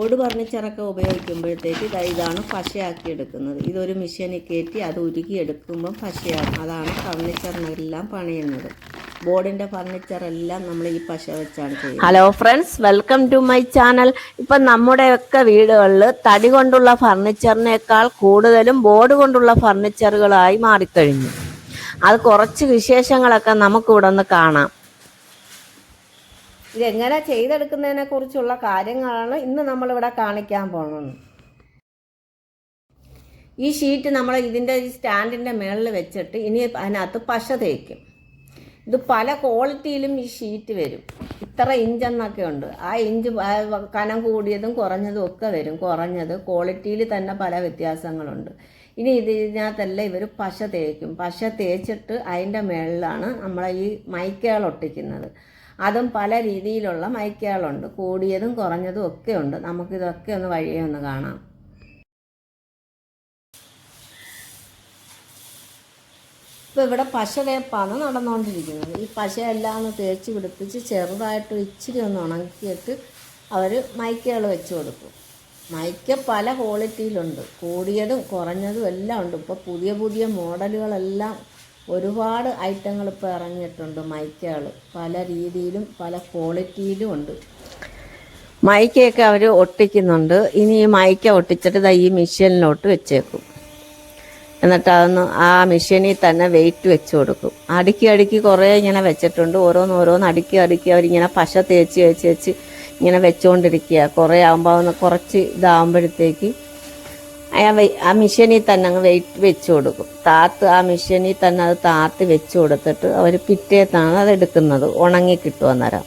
ഓട് ഫർണിച്ചറൊക്കെ ഉപയോഗിക്കുമ്പോഴത്തേക്ക് ഇതാ ഇതാണ് പശയാക്കി എടുക്കുന്നത്. ഇതൊരു മിഷീനിൽ കയറ്റി അത് ഉരുകിയെടുക്കുമ്പം പശയാകും അതാണ് ഫർണിച്ചറിനെല്ലാം പണിയുന്നത്. ബോർഡിന്റെ ഫർണിച്ചറെല്ലാം നമ്മൾ ഈ പശ വെച്ചാണ് ചെയ്യുന്നത്. Hello friends welcome to my channel ഇപ്പം നമ്മുടെയൊക്കെ വീടുകളിൽ തടി കൊണ്ടുള്ള ഫർണിച്ചറിനേക്കാൾ കൂടുതലും ബോർഡ് കൊണ്ടുള്ള ഫർണിച്ചറുകളായി മാറിക്കഴിഞ്ഞു. അത് കുറച്ച് വിശേഷങ്ങളൊക്കെ നമുക്കിവിടെ ഒന്ന് കാണാം. ഇതെങ്ങനെ ചെയ്തെടുക്കുന്നതിനെ കുറിച്ചുള്ള കാര്യങ്ങളാണ് ഇന്ന് നമ്മളിവിടെ കാണിക്കാൻ പോകുന്നത്. ഈ ഷീറ്റ് നമ്മൾ ഇതിന്റെ ഈ സ്റ്റാൻഡിന്റെ മുകളിൽ വെച്ചിട്ട് ഇനി അതിനകത്ത് പശ തേക്കും. ഇത് പല ക്വാളിറ്റിയിലും ഈ ഷീറ്റ് വരും. ഇത്ര ഇഞ്ചെന്നൊക്കെ ഉണ്ട്. ആ ഇഞ്ച് കനം കൂടിയതും കുറഞ്ഞതും ഒക്കെ വരും. കുറഞ്ഞത് ക്വാളിറ്റിയിൽ തന്നെ പല വ്യത്യാസങ്ങളുണ്ട്. ഇനി ഇത് ഇതിനകത്തെല്ലാം ഇവർ പശ തേക്കും. പശ തേച്ചിട്ട് അതിന്റെ മുകളിലാണ് നമ്മൾ ഈ മൈക്കകൾ ഒട്ടിക്കുന്നത്. അതും പല രീതിയിലുള്ള മൈക്കുകളുണ്ട്. കൂടിയതും കുറഞ്ഞതും ഒക്കെ ഉണ്ട്. നമുക്കിതൊക്കെ ഒന്ന് വഴിയെ ഒന്ന് കാണാം. ഇപ്പോൾ ഇവിടെ പശ തേപ്പാണ് നടന്നുകൊണ്ടിരിക്കുന്നത് ഈ പശയെല്ലാം ഒന്ന് തേച്ച് പിടിപ്പിച്ച് ചെറുതായിട്ട് ഇച്ചിരി ഒന്ന് ഉണക്കിയിട്ട് അവർ മൈക്കകൾ വെച്ച് കൊടുക്കും. മൈക്ക പല ക്വാളിറ്റിയിലുണ്ട് കൂടിയതും കുറഞ്ഞതും എല്ലാം ഉണ്ട്. ഇപ്പോൾ പുതിയ പുതിയ മോഡലുകളെല്ലാം ഒരുപാട് ഐറ്റങ്ങൾ ഇപ്പോൾ ഇറങ്ങിയിട്ടുണ്ട്. മൈക്കകൾ പല രീതിയിലും പല ക്വാളിറ്റിയിലും ഉണ്ട്. മൈക്കയൊക്കെ അവർ ഒട്ടിക്കുന്നുണ്ട്. ഇനി ഈ മൈക്ക ഒട്ടിച്ചിട്ട് ഈ മെഷീനിലോട്ട് വെച്ചേക്കും. എന്നിട്ട് അതൊന്ന് ആ മെഷീനിൽ തന്നെ വെയിറ്റ് വെച്ച് കൊടുക്കും. അടുക്കി അടുക്കി കുറേ ഇങ്ങനെ വെച്ചിട്ടുണ്ട്. ഓരോന്ന് ഓരോന്ന് അടുക്കി അടുക്കി അവരിങ്ങനെ പശ തേച്ച് തേച്ച് വെച്ച് ഇങ്ങനെ വെച്ചുകൊണ്ടിരിക്കുക കുറേ ആകുമ്പോൾ കുറച്ച് ഇതാകുമ്പോഴത്തേക്ക് ആ മെഷീനിൽ തന്നെ അങ്ങ് വെയിറ്റ് വെച്ച് കൊടുക്കും. താത്ത് ആ മെഷീനിൽ തന്നെ അത് താത്ത് വെച്ച് കൊടുത്തിട്ട് അവർ പിറ്റേത്താണ് അത് എടുക്കുന്നത്. ഉണങ്ങി കിട്ടും അന്നേരം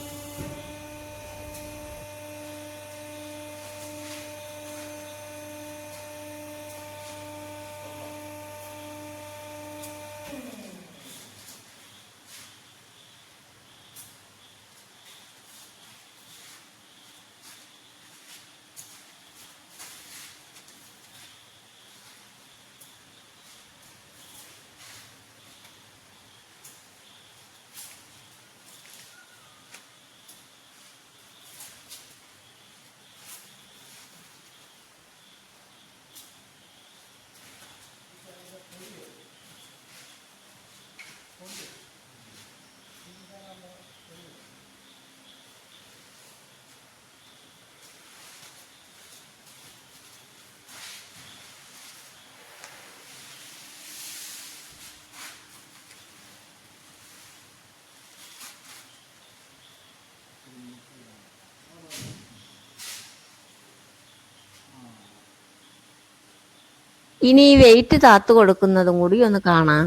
ഇനി ഈ വെയിറ്റ് താത്തു കൊടുക്കുന്നതും കൂടി ഒന്ന് കാണാം.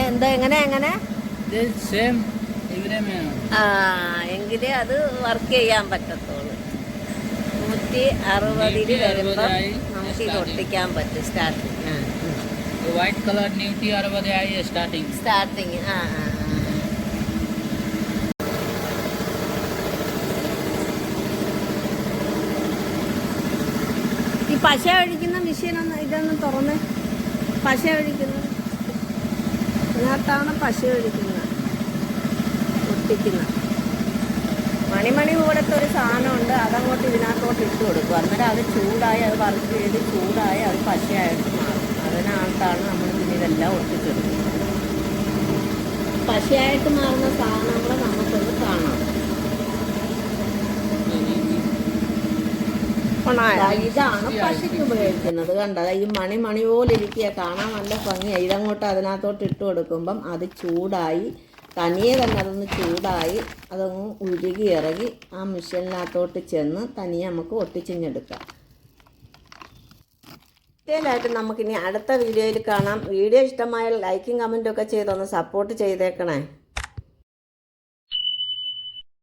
എന്താ എങ്ങനെ എങ്ങനെ? ആ എങ്കിലേ അത് വർക്ക് ചെയ്യാൻ പറ്റത്തുള്ളൂ. നൂറ്റി അറുപതിൽ വരുമ്പോൾ നമുക്ക് ഇത് ഒട്ടിക്കാൻ പറ്റും സ്റ്റാർട്ടിങ് വൈറ്റ് കളർ നൂറ്റി അറുപതായി സ്റ്റാർട്ടിങ്. സ്റ്റാർട്ടിങ് ആ. ഈ പശ ഒഴിക്കുന്ന മെഷീൻ ഒന്ന് ഇതൊന്ന് തുറന്ന്. പശ ഒഴിക്കുന്നത് ഇതിനകത്താണ് പശു ഒഴിക്കുന്നത് ഒട്ടിക്കുന്നത് മണിമണി പോലത്തെ ഒരു സാധനമുണ്ട്. അതങ്ങോട്ട് ഇതിനകത്തോട്ട് ഇട്ട് കൊടുക്കും. അന്നേരം അത് ചൂടായി അത് വർക്ക് ചെയ്ത് ചൂടായി അത് പശയായിട്ട് മാറും. അതിനകത്താണ് നമ്മൾ പിന്നെ ഇതെല്ലാം ഒട്ടിച്ചെടുക്കുന്നത്. പശയായിട്ട് മാറുന്ന സാധനങ്ങൾ നമുക്കൊന്ന് കാണാം ഇതാണ് പശയ്ക്ക് ഉപയോഗിക്കുന്നത്. കണ്ടത് ഈ മണി മണി പോലെ ഇരിക്കുക. കാണാൻ നല്ല ഭംഗിയാണ് ഇതങ്ങോട്ട് അതിനകത്തോട്ട് ഇട്ട് കൊടുക്കുമ്പം അത് ചൂടായി. തനിയെ തന്നെ അതൊന്ന് ചൂടായി അതങ്ങ് ഉരുകി ഇറങ്ങി ആ മിഷീനിനകത്തോട്ട് ചെന്ന് തനിയെ നമുക്ക് ഒട്ടിച്ചിഞ്ഞെടുക്കാം ഡീറ്റെയിലായിട്ട് നമുക്കിനി അടുത്ത വീഡിയോയിൽ കാണാം. വീഡിയോ ഇഷ്ടമായാൽ ലൈക്കും കമന്റും ഒക്കെ ചെയ്തൊന്ന് സപ്പോർട്ട് ചെയ്തേക്കണേ.